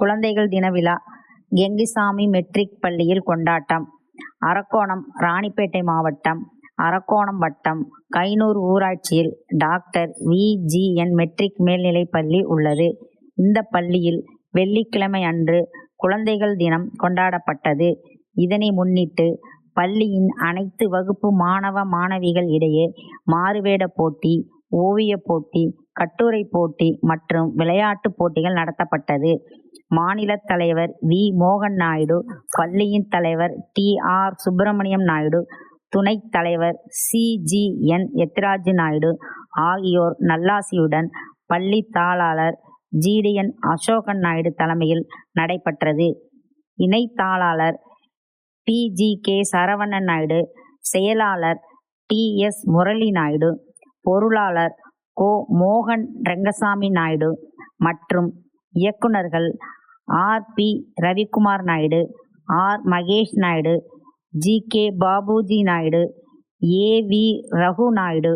குழந்தைகள் தின விழா கெங்குசாமி மெட்ரிக் பள்ளியில் கொண்டாட்டம் அரக்கோணம் ராணிப்பேட்டை மாவட்டம் அரக்கோணம் வட்டம் கைனூர் ஊராட்சியில் doctor V. G. N. Matric மேல்நிலை பள்ளி உள்ளது. இந்த பள்ளியில் வெள்ளிக்கிழமை அன்று குழந்தைகள் தினம் கொண்டாடப்பட்டது. இதனை முன்னிட்டு பள்ளியின் அனைத்து வகுப்பு மாணவ மாணவிகள் இடையே மாறுவேட போட்டி ஓவியப் போட்டி கட்டுரை போட்டி மற்றும் விளையாட்டுப் போட்டிகள் நடத்தப்பட்டது. மாநில தலைவர் வி. மோகன் நாயுடு பள்ளியின் தலைவர் டி. ஆர். சுப்பிரமணியம் நாயுடு துணைத் தலைவர் C. G. N. Ethiraju Naidu ஆகியோர் நல்லாசியுடன் பள்ளி தாளாளர் ஜிடிஎன் அசோகன் நாயுடு தலைமையில் நடைபெற்றது. இணை தாளாளர் P. G. K. Saravanan Naidu செயலாளர் டி. எஸ். முரளி நாயுடு பொருளாளர் கோ. மோகன் ரெங்கசாமி நாயுடு மற்றும் இயக்குனர்கள் R. P. Ravikumar Naidu R. Mahesh Naidu G. K. Babuji Naidu A. V. Raghu Naidu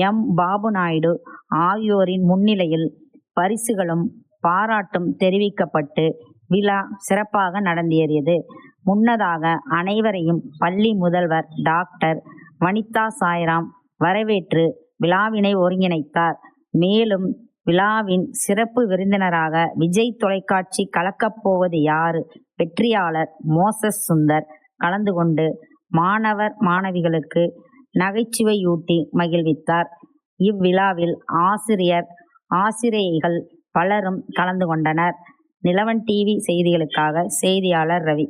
M. Babu Naidu ஆகியோரின் முன்னிலையில் பரிசுகளும் பாராட்டும் தெரிவிக்கப்பட்டு விழா சிறப்பாக நடந்தேறியது. முன்னதாக அனைவரையும் பள்ளி முதல்வர் டாக்டர் வனிதா சாய்ராம் வரவேற்று விழாவினை ஒருங்கிணைத்தார். மேலும் விழாவின் சிறப்பு விருந்தினராக விஜய் தொலைக்காட்சி கலக்கப்போவது யாரு? வெற்றியாளர் மோசஸ் சுந்தர். கலந்து கொண்டு மாணவர் மாணவிகளுக்கு நகைச்சுவையூட்டி மகிழ்வித்தார். இவ்விழாவில் ஆசிரியர் ஆசிரியைகள் பலரும் கலந்து கொண்டனர். நிலவன் டிவி செய்திகளுக்காக செய்தியாளர் ரவி.